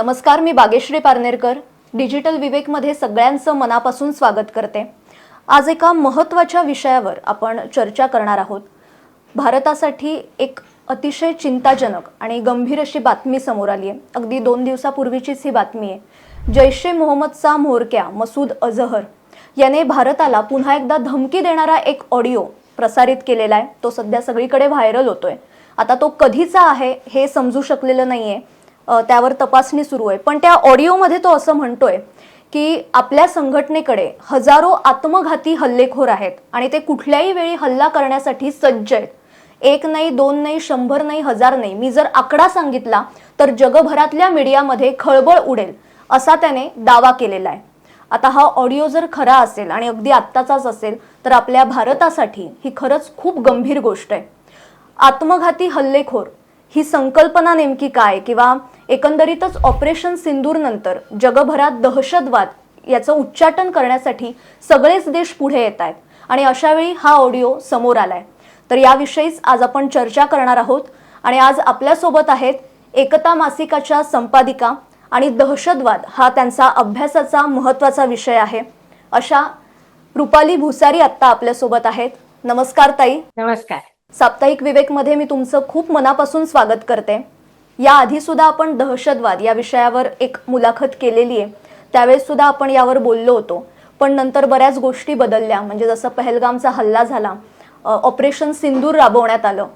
नमस्कार मी बागेश्री पारनेरकर. डिजिटल विवेकमध्ये सगळ्यांचं मनापासून स्वागत करते. आज एका महत्त्वाच्या विषयावर आपण चर्चा करणार आहोत. भारतासाठी एक अतिशय चिंताजनक आणि गंभीर अशी बातमी समोर आली आहे. अगदी दोन दिवसापूर्वीचीच ही बातमी आहे. जैश ए मोहम्मदचा म्होरक्या मसूद अझहर याने भारताला पुन्हा एकदा धमकी देणारा एक ऑडिओ प्रसारित केलेला आहे. तो सध्या सगळीकडे व्हायरल होतोय. आता तो कधीचा आहे हे समजू शकलेलं नाहीये. आहे त्यावर तपासणी सुरू आहे. पण त्या ऑडिओमध्ये तो असं म्हणतोय की आपल्या संघटनेकडे हजारो आत्मघाती हल्लेखोर आहेत आणि ते कुठल्याही वेळी हल्ला करण्यासाठी सज्ज आहेत. एक नाही दोन नाही शंभर नाही हजार नाही. मी जर आकडा सांगितला तर जगभरातल्या मीडियामध्ये खळबळ उडेल असा त्याने दावा केलेला आहे. आता हा ऑडिओ जर खरा असेल आणि अगदी आत्ताचाच असेल तर आपल्या भारतासाठी ही खरंच खूप गंभीर गोष्ट आहे. आत्मघाती हल्लेखोर ही संकल्पना नेमकी काय? किंवा एकंदरीतच ऑपरेशन सिंदूर नंतर जगभरात दहशतवाद याचं उच्चाटन करण्यासाठी सगळेच देश पुढे येत आहेत. आणि अशावेळी हा ऑडिओ समोर आलाय. तर याविषयीच आज आपण चर्चा करणार आहोत. आणि आज आपल्यासोबत आहेत एकता मासिकाच्या संपादिका आणि दहशतवाद हा त्यांचा अभ्यासाचा महत्त्वाचा विषय आहे. अशा रुपाली भुसारी आत्ता आपल्यासोबत आहेत. नमस्कार ताई. नमस्कार. साप्ताहिक विवेकमध्ये मी तुमचं खूप मनापासून स्वागत करते. याआधी सुद्धा आपण दहशतवाद या विषयावर एक मुलाखत केलेली आहे. त्यावेळेस सुद्धा आपण यावर बोललो होतो. पण नंतर बऱ्याच गोष्टी बदलल्या. म्हणजे जसं पहलगामचा हल्ला झाला ऑपरेशन सिंदूर राबवण्यात आलं.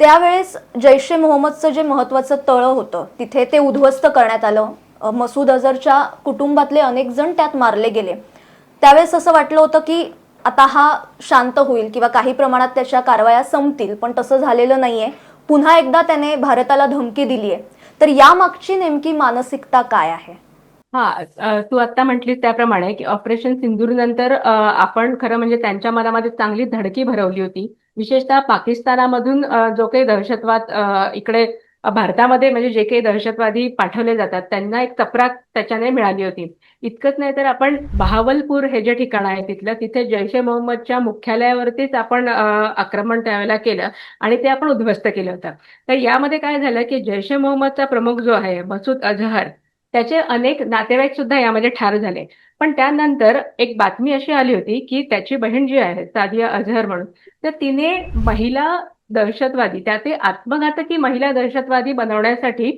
त्यावेळेस जैश ए मोहम्मदचं जे महत्त्वाचं तळं होतं तिथे ते उद्ध्वस्त करण्यात आलं. मसूद अझरच्या कुटुंबातले अनेक जण त्यात मारले गेले. त्यावेळेस असं वाटलं होतं की आता हा शांत होईल किंवा काही प्रमाणात त्याच्या कारवाया संपतील पण तसं झालेलं नाहीये. पुन्हा एकदा त्याने भारताला धमकी दिली आहे तर यामागची नेमकी मानसिकता काय आहे? हा तू आता म्हटली त्याप्रमाणे की ऑपरेशन सिंदूर नंतर आपण खरं म्हणजे त्यांच्या मनामध्ये चांगली धडकी भरवली होती. विशेषतः पाकिस्तानामधून जो काही दहशतवाद इकडे भारतामध्ये म्हणजे जे काही दहशतवादी पाठवले जातात त्यांना एक चपराक त्याच्याने मिळाली होती. इतकंच नाही तर आपण बहावलपूर हे जे ठिकाण आहे तिथलं तिथे जैश ए मोहम्मदच्या मुख्यालयावरतीच आपण आक्रमण त्यावेळेला केलं आणि ते आपण उद्ध्वस्त केलं होतं. तर यामध्ये काय झालं की जैश ए मोहम्मदचा प्रमुख जो आहे मसूद अझहर त्याचे अनेक नातेवाईक सुद्धा यामध्ये ठार झाले. पण त्यानंतर एक बातमी अशी आली होती की त्याची बहीण जी आहे सादिया अझहर म्हणून तर तिने महिला दहशतवादी. त्या ते आत्मघातकी महिला दहशतवादी बनवण्यासाठी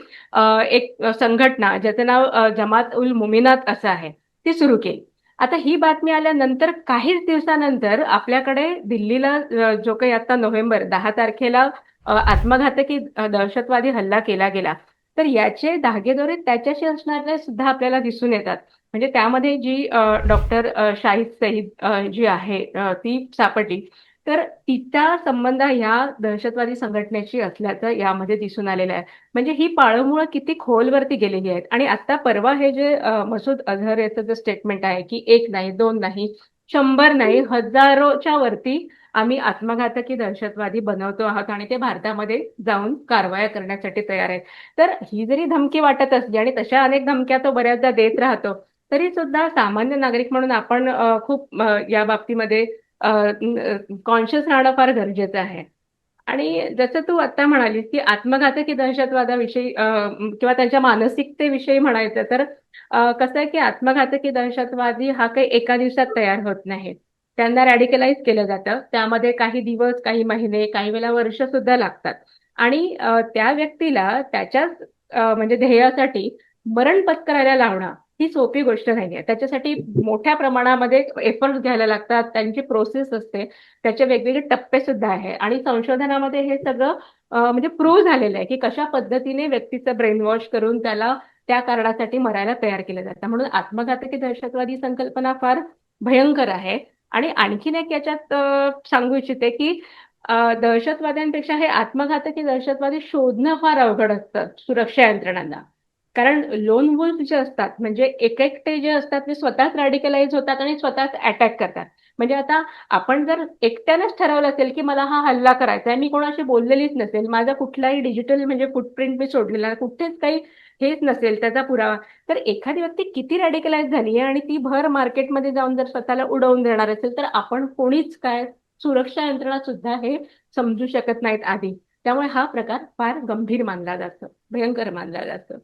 एक संघटना ज्याचं नाव जमात उल मुमिनात असं आहे ती सुरू केली. आता ही बातमी आल्यानंतर काहीच दिवसानंतर आपल्याकडे दिल्लीला जो काही आता नोव्हेंबर दहा तारखेला आत्मघातकी दहशतवादी हल्ला केला गेला तर याचे धागेदोरे त्याच्याशी असणारे सुद्धा आपल्याला दिसून येतात. म्हणजे त्यामध्ये जी डॉक्टर शाहिद सईद जी आहे ती सापडली. तर तिचा संबंध ह्या दहशतवादी संघटनेशी असल्याचं यामध्ये दिसून आलेलं आहे. म्हणजे ही पाळंमुळं किती खोलवरती गेलेली आहेत. आणि आता परवा हे जे मसूद अझहर याचं जे स्टेटमेंट आहे की एक नाही दोन नाही शंभर नाही हजारोच्या वरती आम्ही आत्मघातकी दहशतवादी बनवतो आहोत आणि ते भारतामध्ये जाऊन कारवाया करण्यासाठी तयार आहेत. तर ही जरी धमकी वाटत असली आणि तशा अनेक धमक्या तो बऱ्याचदा देत राहतो तरी सुद्धा सामान्य नागरिक म्हणून आपण खूप या बाबतीमध्ये कॉन्शियस राहणं फार गरजेचं आहे. आणि जसं तू आता म्हणालीस की आत्मघातकी दहशतवादाविषयी किंवा त्यांच्या मानसिकतेविषयी म्हणायचं तर कसं आहे की आत्मघातकी दहशतवादी हा काही एका दिवसात तयार होत नाही. त्यांना रॅडिकलाइज केलं जातं. त्यामध्ये काही दिवस काही महिने काही वेळेला वर्ष सुद्धा लागतात. आणि त्या व्यक्तीला त्याच्याच म्हणजे ध्येयासाठी मरण पत्करायला लावणं ही सोपी गोष्ट नाहीये. त्याच्यासाठी मोठ्या प्रमाणामध्ये एफर्ट्स घ्यायला लागतात त्यांची प्रोसेस असते त्याचे वेगवेगळे टप्पे सुद्धा आहे. आणि संशोधनामध्ये हे सगळं म्हणजे प्रूव्ह झालेलं आहे की कशा पद्धतीने व्यक्तीचं ब्रेन वॉश करून त्याला त्या कारणासाठी मरायला तयार केलं जातं. म्हणून आत्मघातकी दहशतवादी संकल्पना फार भयंकर आहे. आणि आणखीन एक याच्यात सांगू इच्छिते की दहशतवाद्यांपेक्षा हे आत्मघातकी दहशतवादी शोधणं फार अवघड असतं सुरक्षा यंत्रणांना. कारण लोन वुल्फ जे असतात म्हणजे एक एकटे जे असतात ते स्वतःच रॅडिकलाइज होतात आणि स्वतःच अटॅक करतात. म्हणजे आता आपण जर एकट्यानेच ठरवलं असेल की मला हा हल्ला करायचा आहे मी कोणाशी बोललेलीच नसेल माझा कुठलाही डिजिटल म्हणजे फुटप्रिंट मी सोडलेला कुठेच काही हेच नसेल त्याचा पुरावा तर एखादी व्यक्ती किती रॅडिकलाइज झाली आहे आणि ती भर मार्केटमध्ये जाऊन जर स्वतःला उडवून देणार असेल तर आपण कोणीच काय सुरक्षा यंत्रणा सुद्धा हे समजू शकत नाहीत आधी. त्यामुळे हा प्रकार फार गंभीर मानला जातो भयंकर मानला जातो.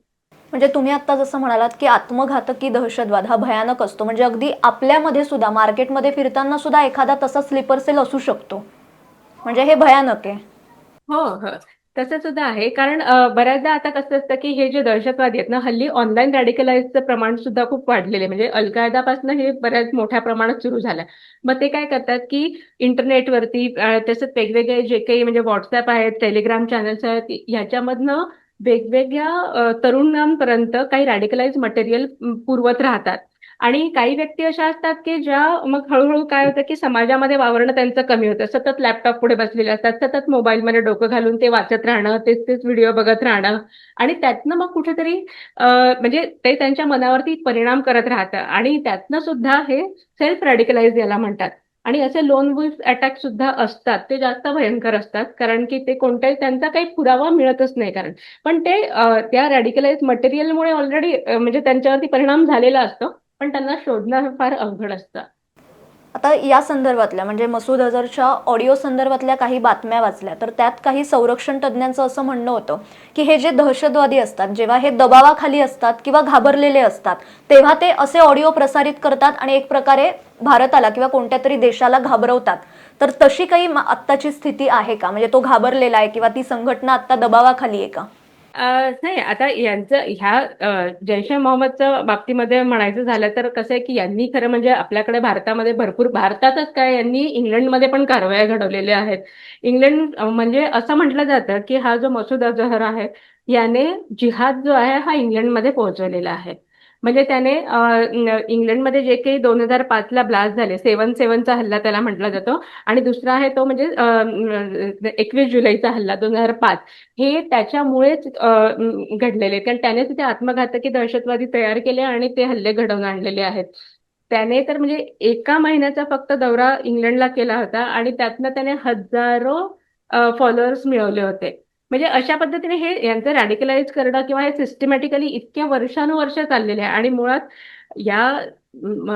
म्हणजे तुम्ही आता जसं म्हणालात की आत्मघातकी दहशतवाद हा भयानक असतो. म्हणजे अगदी आपल्यामध्ये सुद्धा मार्केटमध्ये फिरताना सुद्धा एखादा तसा स्लीपर सेल असू शकतो. म्हणजे हे भयानक आहे. हो हो. तसं सुद्धा आहे. कारण बऱ्याचदा आता कसं असतं की हे जे दहशतवादी आहेत ना हल्ली ऑनलाईन रॅडिकलाइजचं प्रमाण सुद्धा खूप वाढलेलं आहे. म्हणजे अल कायदापासून हे बऱ्याच मोठ्या प्रमाणात सुरू झालं. मग ते काय करतात की इंटरनेटवरती तसंच वेगवेगळे जे काही म्हणजे व्हॉट्सअप आहेत टेलिग्राम चॅनल्स आहेत ह्याच्यामधनं वेगवेगळ्या तरुणांपर्यंत काही रॅडिकलाइज मटेरियल पुरवत राहतात. आणि काही व्यक्ती अशा असतात की ज्या मग हळूहळू काय होतं की समाजामध्ये वावरणं त्यांचं कमी होतं. सतत लॅपटॉप पुढे बसलेले असतात सतत मोबाईलमध्ये डोकं घालून ते वाचत राहणं तेच तेच व्हिडिओ बघत राहणं. आणि त्यातनं मग कुठेतरी म्हणजे ते त्यांच्या मनावरती परिणाम करत राहतं. आणि त्यातनं सुद्धा हे सेल्फ रॅडिकलाइज याला म्हणतात. आणि असे लोन वुल्फ अटॅक सुद्धा असतात. ते जास्त भयंकर असतात. कारण की ते कोणत्याही त्यांचा काही पुरावा मिळतच नाही. कारण पण ते त्या रॅडिकलाइज मटेरियलमुळे ऑलरेडी म्हणजे त्यांच्यावरती परिणाम झालेला असतो. पण त्यांना शोधणं फार अवघड असतं. आता या संदर्भातल्या म्हणजे मसूद अझरच्या ऑडिओ संदर्भातल्या काही बातम्या वाचल्या तर त्यात काही संरक्षण तज्ज्ञांचं असं म्हणणं होतं की हे जे दहशतवादी असतात जेव्हा हे दबावाखाली असतात किंवा घाबरलेले असतात तेव्हा ते असे ऑडिओ प्रसारित करतात आणि एक प्रकारे भारताला किंवा कोणत्या तरी देशाला घाबरवतात. तर तशी काही आत्ताची स्थिती आहे का? म्हणजे तो घाबरलेला आहे किंवा ती संघटना आत्ता दबावाखाली आहे का? नाही आता यांचं ह्या जैश ए मोहम्मदच्या बाबतीमध्ये म्हणायचं झालं तर कसं आहे की यांनी खरं म्हणजे आपल्याकडे भारतामध्ये भरपूर भारतातच काय यांनी इंग्लंडमध्ये पण कारवाया घडवलेल्या आहेत. इंग्लंड म्हणजे असं म्हटलं जातं की हा जो मसूद अजहर आहे याने जिहाद जो आहे हा इंग्लंडमध्ये पोहोचवलेला आहे. म्हणजे त्याने इंग्लंडमध्ये जे काही दोन हजार पाचला ब्लास्ट झाले सेवन सेवनचा हल्ला त्याला म्हटला जातो. आणि दुसरा आहे तो म्हणजे एकवीस जुलैचा हल्ला दोन हजार पाच. हे त्याच्यामुळेच घडलेले आहेत. कारण त्याने तिथे आत्मघातकी दहशतवादी तयार केले आणि ते हल्ले घडवून आणलेले आहेत. त्याने तर म्हणजे एका महिन्याचा फक्त दौरा इंग्लंडला केला होता आणि त्यातनं त्याने हजारो फॉलोअर्स मिळवले होते. म्हणजे अशा पद्धतीने हे यांचं रॅडिकलाइज करणं किंवा हे सिस्टमॅटिकली इतक्या वर्षानुवर्ष चाललेले आहे. आणि मुळात या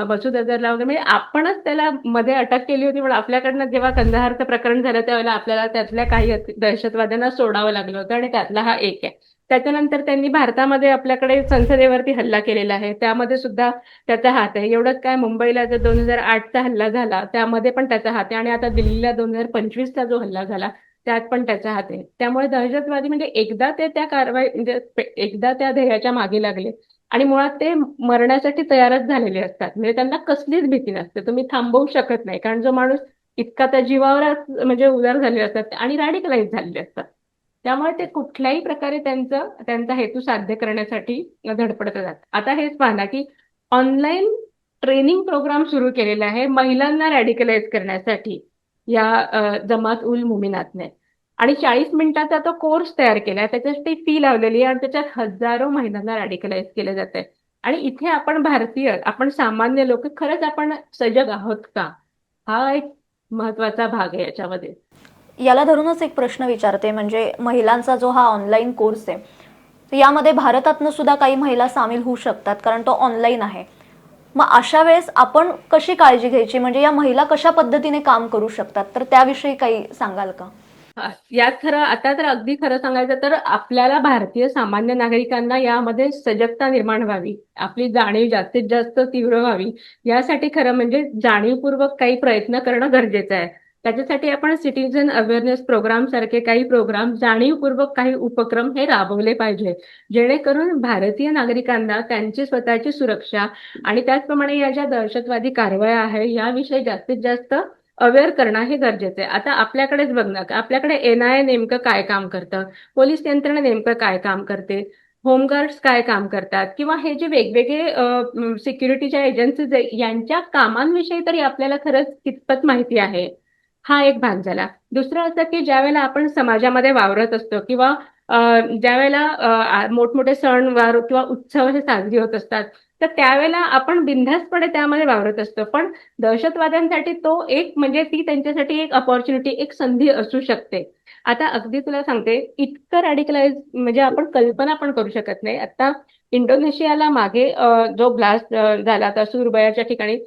मसूद अजहरला वगैरे म्हणजे आपणच त्याला मध्ये अटक केली होती पण आपल्याकडनं जेव्हा कंदहारचं प्रकरण झालं त्यावेळेला आपल्याला त्यातल्या काही दहशतवाद्यांना सोडावं लागलं होतं आणि त्यातला हा एक आहे. त्याच्यानंतर त्यांनी भारतामध्ये आपल्याकडे संसदेवरती हल्ला केलेला आहे. त्यामध्ये सुद्धा त्याचा हात आहे. एवढंच काय मुंबईला जर दोन हजार आठचा हल्ला झाला त्यामध्ये पण त्याचा हात आहे. आणि आता दिल्लीला दोन हजार पंचवीसचा जो हल्ला झाला त्यात पण त्याचा हात. आहे त्यामुळे दहशतवादी म्हणजे एकदा ते त्या कारवाई म्हणजे एकदा त्या ध्येयाच्या मागे लागले. आणि मुळात ते मरण्यासाठी तयारच झालेले असतात. म्हणजे त्यांना कसलीच भीती नसते. तुम्ही थांबवू शकत नाही. कारण जो माणूस इतका त्या जीवावरच म्हणजे उदार झालेले असतात आणि रॅडिकलाइज झालेले असतात. त्यामुळे ते कुठल्याही प्रकारे त्यांचं त्यांचा हेतू साध्य करण्यासाठी धडपडत जातात आता हेच पाहना की ऑनलाईन ट्रेनिंग प्रोग्राम सुरू केलेला आहे महिलांना रॅडिकलाइज करण्यासाठी. या जमात उल मुमिनातने. आणि चाळीस मिनिटाचा तो कोर्स तयार केलाय त्याच्यासाठी फी लावलेली आहे आणि त्याच्यात हजारो महिलांना रॅडिकलाइज केले जाते आणि इथे आपण भारतीय आपण सामान्य लोक खरंच आपण सजग आहोत का? हा एक महत्त्वाचा भाग आहे याच्यामध्ये. याला धरूनच एक प्रश्न विचारते म्हणजे महिलांचा जो हा ऑनलाईन कोर्स आहे यामध्ये भारतातनं सुद्धा काही महिला सामील होऊ शकतात कारण तो ऑनलाईन आहे. मग अशा वेळेस आपण कशी काळजी घ्यायची? म्हणजे या महिला कशा पद्धतीने काम करू शकतात? तर त्याविषयी काही सांगाल का? यात खरं आता तर अगदी खरं सांगायचं तर आपल्याला भारतीय सामान्य नागरिकांना यामध्ये सजगता निर्माण व्हावी आपली जाणीव जास्तीत जास्त तीव्र व्हावी. यासाठी खरं म्हणजे जाणीवपूर्वक काही प्रयत्न करणं गरजेचं आहे. त्याच्यासाठी आपण सिटीजन अवेअरनेस प्रोग्राम सारखे काही प्रोग्राम जाणीवपूर्वक काही उपक्रम हे राबवले पाहिजे. जेणेकरून भारतीय नागरिकांना त्यांची स्वतःची सुरक्षा आणि त्याचप्रमाणे या ज्या दहशतवादी कारवाया आहे याविषयी जास्तीत जास्त अवेअर करणं हे गरजेचं आहे. आता आपल्याकडेच बघ ना आपल्याकडे एनआयए नेमकं काय काम करतं? पोलीस यंत्रणा नेमकं काय काम करते? होमगार्ड्स काय काम करतात? किंवा हे जे वेगवेगळे सिक्युरिटीच्या एजन्सीज आहे यांच्या कामांविषयी तरी आपल्याला खरंच कितपत माहिती आहे? हा एक भाग झाला. दुसरं असं की ज्यावेळेला आपण समाजामध्ये वावरत असतो किंवा ज्यावेळेला मोठमोठे सणवार किंवा उत्सव हे साजरी होत असतात तर त्यावेळेला आपण बिनधास्तपणे त्यामध्ये वावरत असतो. पण दहशतवाद्यांसाठी तो एक म्हणजे ती त्यांच्यासाठी एक अपॉर्च्युनिटी एक संधी असू शकते. आता अगदी तुला सांगते इतकं रॅडिकलाइज म्हणजे आपण कल्पना पण करू शकत नाही. आता इंडोनेशियाला मागे जो ब्लास्ट झाला होता सुरबयाच्या ठिकाणी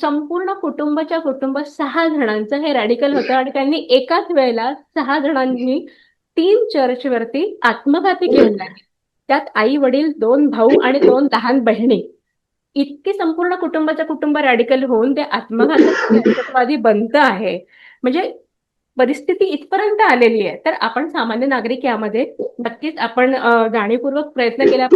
संपूर्ण कुटुंबाच्या कुटुंब सहा जणांचं हे रॅडिकल होतं आणि त्यांनी एकाच वेळेला सहा जणांनी तीन चर्चवरती आत्मघाती केलेला आहे. त्यात आई वडील दोन भाऊ आणि दोन लहान बहिणी. इतकी संपूर्ण कुटुंबाच्या कुटुंब रॅडिकल होऊन ते आत्मघातवादी बनत आहे. म्हणजे परिस्थिती इथपर्यंत आलेली आहे. तर आपण सामान्य नागरिक यामध्ये नक्कीच आपण जाणीवपूर्वक प्रयत्न केला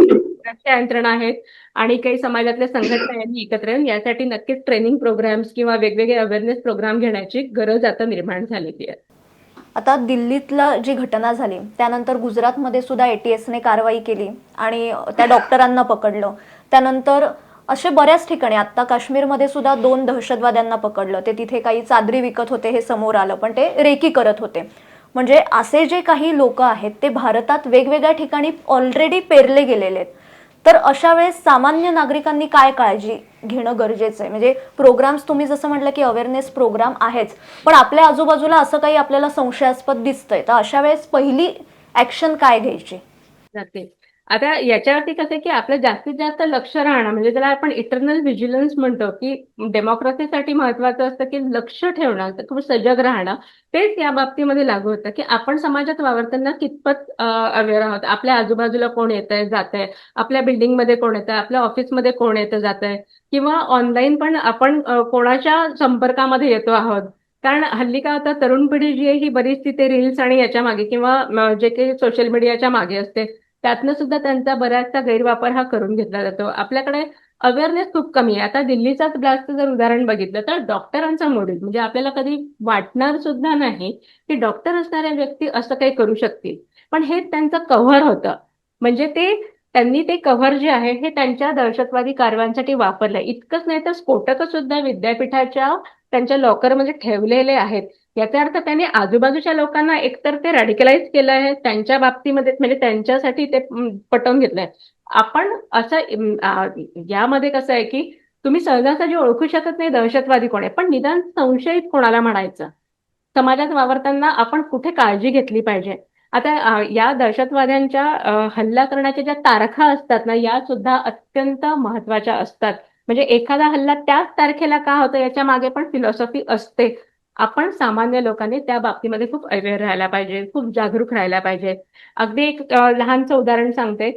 प्रकारच्या यंत्रणा आहेत आणि काही समाजातल्या संघटना यांनी एकत्र येऊन यासाठी नक्कीच ट्रेनिंग प्रोग्राम्स किंवा वेगवेगळे अवेअरनेस प्रोग्राम घेण्याची गरज आता निर्माण झालेली आहे. आता दिल्लीतला जी घटना झाली त्यानंतर गुजरातमध्ये सुद्धा एटीएसने कारवाई केली आणि त्या डॉक्टरांना पकडलं. त्यानंतर असे बऱ्याच ठिकाणी आत्ता काश्मीरमध्ये सुद्धा दोन दहशतवाद्यांना पकडलं. ते तिथे काही चादरी विकत होते हे समोर आलं पण ते रेकी करत होते. म्हणजे असे जे काही लोक आहेत ते भारतात वेगवेगळ्या ठिकाणी ऑलरेडी पेरले गेलेले आहेत. तर अशा वेळेस सामान्य नागरिकांनी काय काळजी घेणं गरजेचं आहे? म्हणजे प्रोग्राम्स तुम्ही जसं म्हटलं की अवेअरनेस प्रोग्राम आहेच पण आपल्या आजूबाजूला असं काही आपल्याला संशयास्पद दिसतंय. तर अशा वेळेस पहिली ऍक्शन काय घ्यायची? जाते. आता याच्यावरती कसं आहे की आपलं जास्तीत जास्त लक्ष राहणं म्हणजे त्याला आपण इटर्नल व्हिजिलन्स म्हणतो की डेमोक्रेसीसाठी महत्वाचं असतं की लक्ष ठेवणं किंवा खूप सजग राहणं तेच या बाबतीमध्ये लागू होतं की आपण समाजात वावरताना कितपत अवेअर आहोत? आपल्या आजूबाजूला कोण येत आहे जात आहे आपल्या बिल्डिंगमध्ये कोण येतं आपल्या ऑफिसमध्ये कोण येतं जात आहे किंवा ऑनलाईन पण आपण कोणाच्या संपर्कामध्ये येतो आहोत? कारण हल्ली काय होतं तरुण पिढी जी आहे ही बरीच तिथे रील्स आणि याच्या मागे किंवा जे काही सोशल मीडियाच्या मागे असते त्यातनं सुद्धा त्यांचा बऱ्याचसा गैरवापर हा करून घेतला जातो. आपल्याकडे अवेअरनेस खूप कमी आहे. आता दिल्लीचाच ब्लास्टचं जर उदाहरण बघितलं तर डॉक्टरांचा मॉडेल म्हणजे आपल्याला कधी वाटणार सुद्धा नाही की डॉक्टर असणाऱ्या व्यक्ती असं काही करू शकतील. पण हे त्यांचं कव्हर होतं. म्हणजे ते त्यांनी ते कव्हर जे आहे हे त्यांच्या दहशतवादी कारवायांसाठी वापरलंय. इतकंच नाही तर स्फोटकं सुद्धा विद्यापीठाच्या त्यांच्या लॉकरमध्ये ठेवलेले आहेत. याचा अर्थ त्याने आजूबाजूच्या लोकांना एकतर ते रॅडिकलाइज केलं आहे त्यांच्या बाबतीमध्ये म्हणजे त्यांच्यासाठी ते पटवून घेतलंय. आपण असं यामध्ये कसं आहे की तुम्ही सहजासहजी ओळखू शकत नाही दहशतवादी कोण आहे पण निदान संशयित कोणाला म्हणायचं? समाजात वावरताना आपण कुठे काळजी घेतली पाहिजे? आता या दहशतवाद्यांच्या हल्ला करण्याच्या ज्या तारखा असतात ना या सुद्धा अत्यंत महत्त्वाच्या असतात. म्हणजे एखादा हल्ला त्याच तारखेला का होतो याच्या मागे पण फिलॉसॉफी असते. आपण सामान्य लोकांनी त्या बाबतीमध्ये खूप अवेअर राहायला पाहिजे खूप जागरूक राहायला पाहिजे. अगदी एक लहानचं उदाहरण सांगते.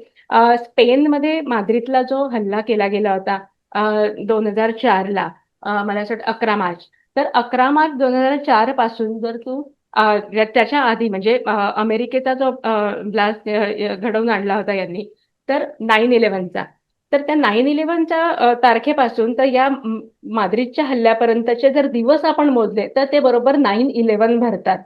स्पेनमध्ये माद्रिदला जो हल्ला केला गेला होता दोन हजार चारला मला असं वाटतं अकरा मार्च. तर अकरा मार्च दोन हजार चारपासून जर तू त्याच्या आधी म्हणजे अमेरिकेचा जो ब्लास्ट घडवून आणला होता यांनी तर नाईन इलेव्हनचा तर त्या नाईन इलेव्हनच्या तारखेपासून तर या माद्रीदच्या माद्रिदच्या हल्ल्यापर्यंतचे जर दिवस आपण मोजले तर ते बरोबर नाईन इलेव्हन भरतात.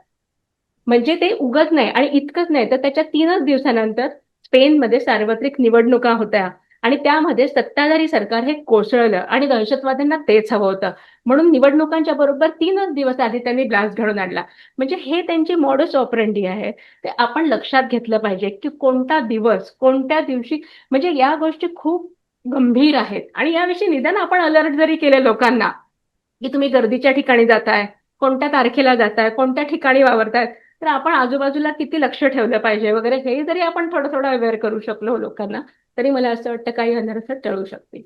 म्हणजे ते उगत नाही आणि इतकंच नाही. तर त्याच्या तीनच दिवसानंतर स्पेनमध्ये सार्वत्रिक निवडणुका होत्या आणि त्यामध्ये सत्ताधारी सरकार हे कोसळलं आणि दहशतवाद्यांना तेच हवं होतं. म्हणून निवडणुकांच्या बरोबर तीनच दिवस आधी त्यांनी ब्लास्ट घडून आणला. म्हणजे हे त्यांची मॉडस ऑपरेंडी आहे. ते आपण लक्षात घेतलं पाहिजे की कोणता दिवस कोणत्या दिवशी म्हणजे या गोष्टी खूप गंभीर आहेत. आणि याविषयी निदान आपण अलर्ट जरी केले लोकांना की तुम्ही गर्दीच्या ठिकाणी जाताय कोणत्या तारखेला जाताय कोणत्या ठिकाणी वावरताय तर आपण आजूबाजूला किती लक्ष ठेवलं पाहिजे वगैरे हे जरी आपण थोडं थोडं अवेअर करू शकलो लोकांना तरी मला असं वाटतं काही अनर्थ टळू शकतील.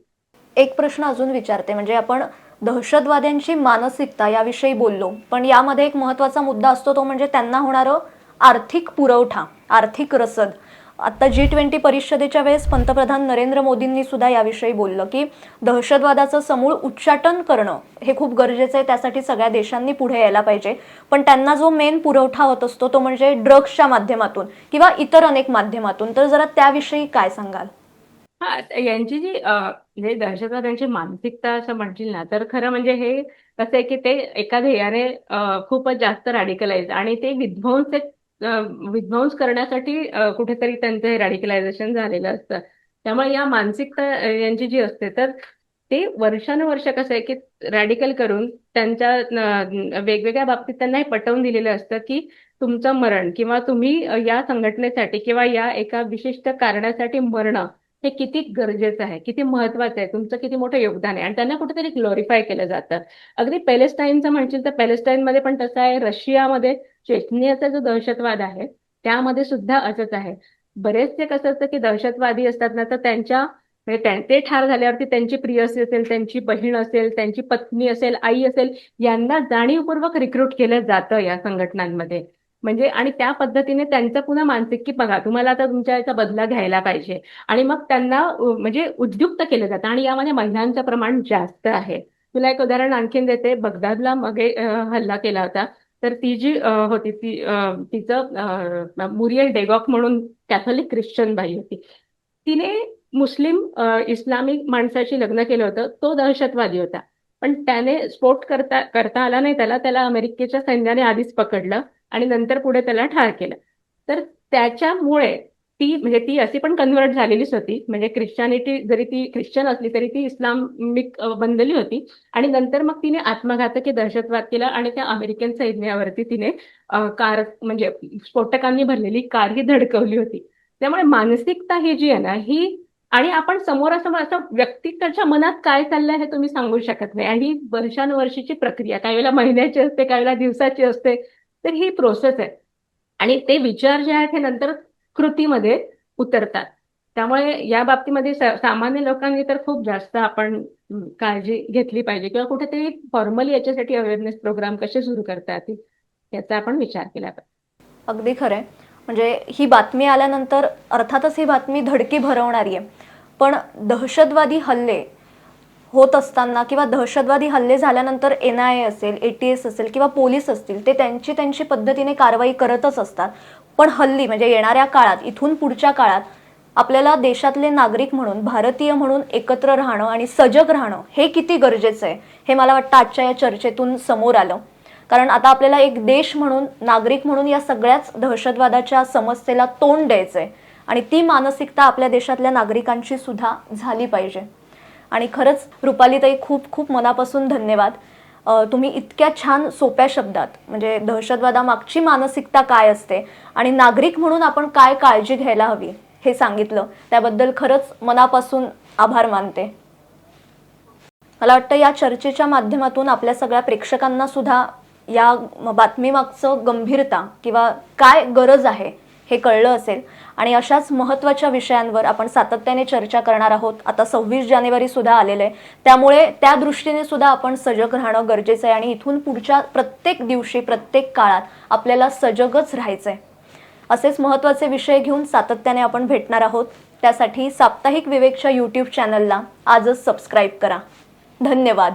एक प्रश्न अजून विचारते म्हणजे आपण दहशतवाद्यांची मानसिकता याविषयी बोललो पण यामध्ये एक महत्त्वाचा मुद्दा असतो तो म्हणजे त्यांना होणारं आर्थिक पुरवठा आर्थिक रसद. आता जी ट्वेंटी परिषदेच्या वेळेस पंतप्रधान नरेंद्र मोदींनी सुद्धा याविषयी बोललं की दहशतवादाचं समूळ उच्चाटन करणं हे खूप गरजेचं आहे. त्यासाठी सगळ्या देशांनी पुढे यायला पाहिजे. पण त्यांना जो मेन पुरवठा होत असतो तो म्हणजे ड्रग्सच्या माध्यमातून किंवा इतर अनेक माध्यमातून. तर जरा त्याविषयी काय सांगाल? हा यांची जी म्हणजे दहशतवाद्यांची मानसिकता असं म्हणतील ना तर खरं म्हणजे हे कसं आहे की ते एका ध्येयाने खूपच जास्त रॅडिकलाइज आणि ते विध्वंसक विध्वंस करण्यासाठी कुठेतरी त्यांचं रॅडिकलायझेशन झालेलं असतं. त्यामुळे या मानसिकता यांची जी असते तर ते वर्षानुवर्ष कसं आहे की रॅडिकल करून त्यांच्या वेगवेगळ्या बाबतीत त्यांना हे पटवून दिलेलं असतं की तुमचं मरण किंवा तुम्ही या संघटनेसाठी किंवा या एका विशिष्ट कारणासाठी मरणं हे किती गरजेचं आहे किती महत्वाचं आहे तुमचं किती मोठं योगदान आहे. आणि त्यांना कुठेतरी ग्लोरीफाय केलं जातं. अगदी पॅलेस्टाईनचं म्हणशील तर पॅलेस्टाईनमध्ये पण तसं आहे. रशियामध्ये चेचनियाचा जो दहशतवाद आहे त्यामध्ये सुद्धा असंच आहे. बरेचसे कसं असतं की दहशतवादी असतात ना तर त्यांच्या ते ठार झाल्यावरती त्यांची प्रियसी असेल त्यांची बहीण असेल त्यांची पत्नी असेल आई असेल यांना जाणीवपूर्वक रिक्रूट केलं जातं या संघटनांमध्ये. म्हणजे आणि त्या पद्धतीने त्यांचं पुन्हा मानसिक की बघा तुम्हाला आता तुमच्या याचा बदला घ्यायला पाहिजे. आणि मग त्यांना म्हणजे उद्युक्त केलं जातं. आणि यामध्ये महिलांचं प्रमाण जास्त आहे. तुला एक उदाहरण आणखीन देते. बगदादला मगे हल्ला केला होता. तर ती जी होती ती तिचं मुरियल डेगॉक म्हणून कॅथोलिक ख्रिश्चन बाई होती. तिने मुस्लिम इस्लामिक माणसाशी लग्न केलं होतं. तो दहशतवादी होता. पण त्याने स्फोट करता करता आला नाही त्याला. त्याला अमेरिकेच्या सैन्याने आधीच पकडलं आणि नंतर पुढे त्याला ठार केलं. तर त्याच्यामुळे ती म्हणजे ती अशी पण कन्वर्ट झालेलीच होती. म्हणजे ख्रिश्चॅनिटी जरी ती ख्रिश्चन असली तरी ती इस्लामिक बनलेली होती. आणि नंतर मग तिने आत्मघातकी दहशतवाद केला आणि त्या अमेरिकन सैन्यावरती तिने कार म्हणजे स्फोटकांनी भरलेली कार ही धडकवली होती. त्यामुळे मानसिकता ही जी आहे ना ही आणि आपण समोरासमोर असं व्यक्तीच्या मनात काय चाललंय हे तुम्ही सांगू शकत नाही. आणि ही वर्षानुवर्षीची प्रक्रिया काही वेळेला महिन्याची असते काही वेळेला दिवसाची असते तर ही प्रोसेस आहे. आणि ते विचार जे आहेत हे नंतर कृतीमध्ये उतरतात. त्यामुळे या बाबतीमध्ये सामान्य लोकांनी तर खूप जास्त आपण काळजी घेतली पाहिजे. किंवा कुठेतरी फॉर्मली याच्यासाठी अवेअरनेस प्रोग्राम कसे सुरू करता येतील याचा आपण विचार केला पाहिजे. अगदी खरंय. म्हणजे ही बातमी आल्यानंतर अर्थातच ही बातमी धडकी भरवणारी आहे. पण दहशतवादी हल्ले होत असताना किंवा दहशतवादी हल्ले झाल्यानंतर एन आय ए असेल ए टी एस असेल किंवा पोलीस असतील ते त्यांची त्यांची पद्धतीने कारवाई करतच असतात. पण हल्ली म्हणजे येणाऱ्या काळात इथून पुढच्या काळात आपल्याला देशातले नागरिक म्हणून भारतीय म्हणून एकत्र राहणं आणि सजग राहणं हे किती गरजेचं आहे हे मला वाटतं आजच्या या चर्चेतून समोर आलं. कारण आता आपल्याला एक देश म्हणून नागरिक म्हणून या सगळ्याच दहशतवादाच्या समस्येला तोंड द्यायचंय आणि ती मानसिकता आपल्या देशातल्या नागरिकांची सुद्धा झाली पाहिजे. आणि खरंच रुपालीताई खूप खूप मनापासून धन्यवाद. तुम्ही इतक्या छान सोप्या शब्दात म्हणजे दहशतवादामागची मानसिकता काय असते आणि नागरिक म्हणून आपण काय काळजी घ्यायला हवी हे सांगितलं. त्याबद्दल खरंच मनापासून आभार मानते. मला वाटतं या चर्चेच्या माध्यमातून आपल्या सगळ्या प्रेक्षकांना सुद्धा या बातमीमागचं गंभीरता किंवा काय गरज आहे हे कळलं असेल. आणि अशाच महत्त्वाच्या विषयांवर आपण सातत्याने चर्चा करणार आहोत. आता सव्वीस जानेवारी सुद्धा आलेलं आहे. त्यामुळे त्या दृष्टीने सुद्धा आपण सजग राहणं गरजेचं आहे. आणि इथून पुढच्या प्रत्येक दिवशी प्रत्येक काळात आपल्याला सजगच राहायचं आहे असेच महत्त्वाचे विषय घेऊन सातत्याने आपण भेटणार आहोत. त्यासाठी साप्ताहिक विवेकच्या यूट्यूब चॅनलला आजच सबस्क्राईब करा. धन्यवाद.